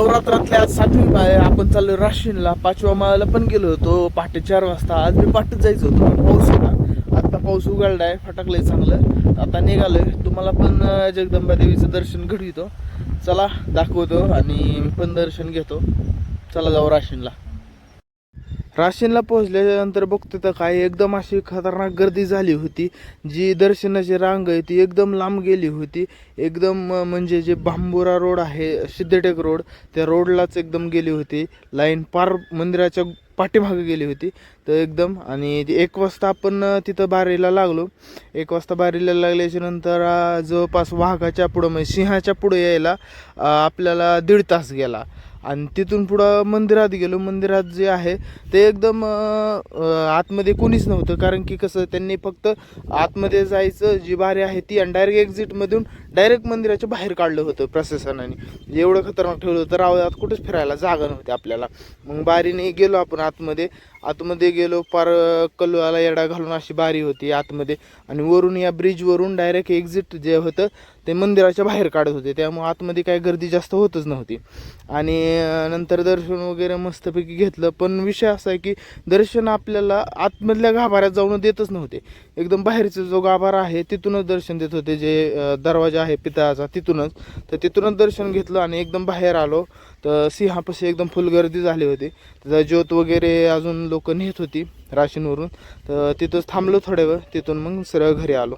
नवरात्रातल्या आज सातवी पाय आपण चाललो राशीनला. पाचव्या माळाला पण गेलो होतो. पहाटे चार वाजता. आज मी पहाटेच जायचं होतं पण पाऊस होता. आता पाऊस उघडलाय फटकलंय चांगलं. आता निघालोय. तुम्हाला पण जगदंबा देवीचं दर्शन घडवितो. चला दाखवतो आणि मी पण दर्शन घेतो. चला जाऊ राशीनला. राशीनला पोहोचल्यानंतर बघतो तर काय एकदम अशी खतरनाक गर्दी झाली होती. जी दर्शनाची रांग आहे ती एकदम लांब गेली होती. एकदम म्हणजे जे बांबुरा रोड आहे सिद्धटेक रोड त्या रोडलाच एकदम गेली होती. लाईन पार मंदिराच्या पाठीमागे गेली होती. तर एकदम आणि एक वाजता आपण तिथं बारीला लागलो. एक वाजता बारीला लागल्याच्या नंतर जवळपास वाघाच्या पुढं म्हणजे सिंहाच्या पुढं यायला आपल्याला दीड तास गेला. आणि तिथून पुढं मंदिरात गेलो. मंदिरात जे आहे ते एकदम आतमध्ये कोणीच नव्हतं. कारण की कसं त्यांनी फक्त आतमध्ये जायचं जी बारी आहे ती आणि डायरेक्ट एक्झिटमधून डायरेक्ट मंदिराच्या बाहेर काढलं होतं प्रशासनाने. एवढं खतरनाक ठेवलं होतं. रावळात कुठेच फिरायला जागा नव्हती आपल्याला. मग बारीने गेलो आपण आतमध्ये. आतमध्ये गेलो पार अं, कल्लूला येडा घालून अशी बारी होती आतमध्ये. आणि वरून या ब्रिजवरून डायरेक्ट एक्झिट जे होतं ते मंदिराच्या बाहेर काढत होते. त्यामुळे आतमध्ये काय गर्दी जास्त होतच नव्हती. आणि नंतर दर्शन वगैरे मस्तपैकी घेतलं. पण विषय असा आहे की दर्शन आपल्याला आतमधल्या गाभाऱ्यात जाऊन देतच नव्हते. एकदम बाहेरचा जो गाभारा आहे तिथूनच दर्शन देत होते. जे दरवाजा आहे पितळाचा तिथूनच. तर तिथूनच दर्शन घेतलं आणि एकदम बाहेर आलो. तर सिंहापाशी एकदम फुल गर्दी झाली होती. त्याचा ज्योत वगैरे अजून लोक नेत होती राशीनवरून तर तिथंच थांबलो थोड्या वेळ. तिथून मग सरळ घरी आलो.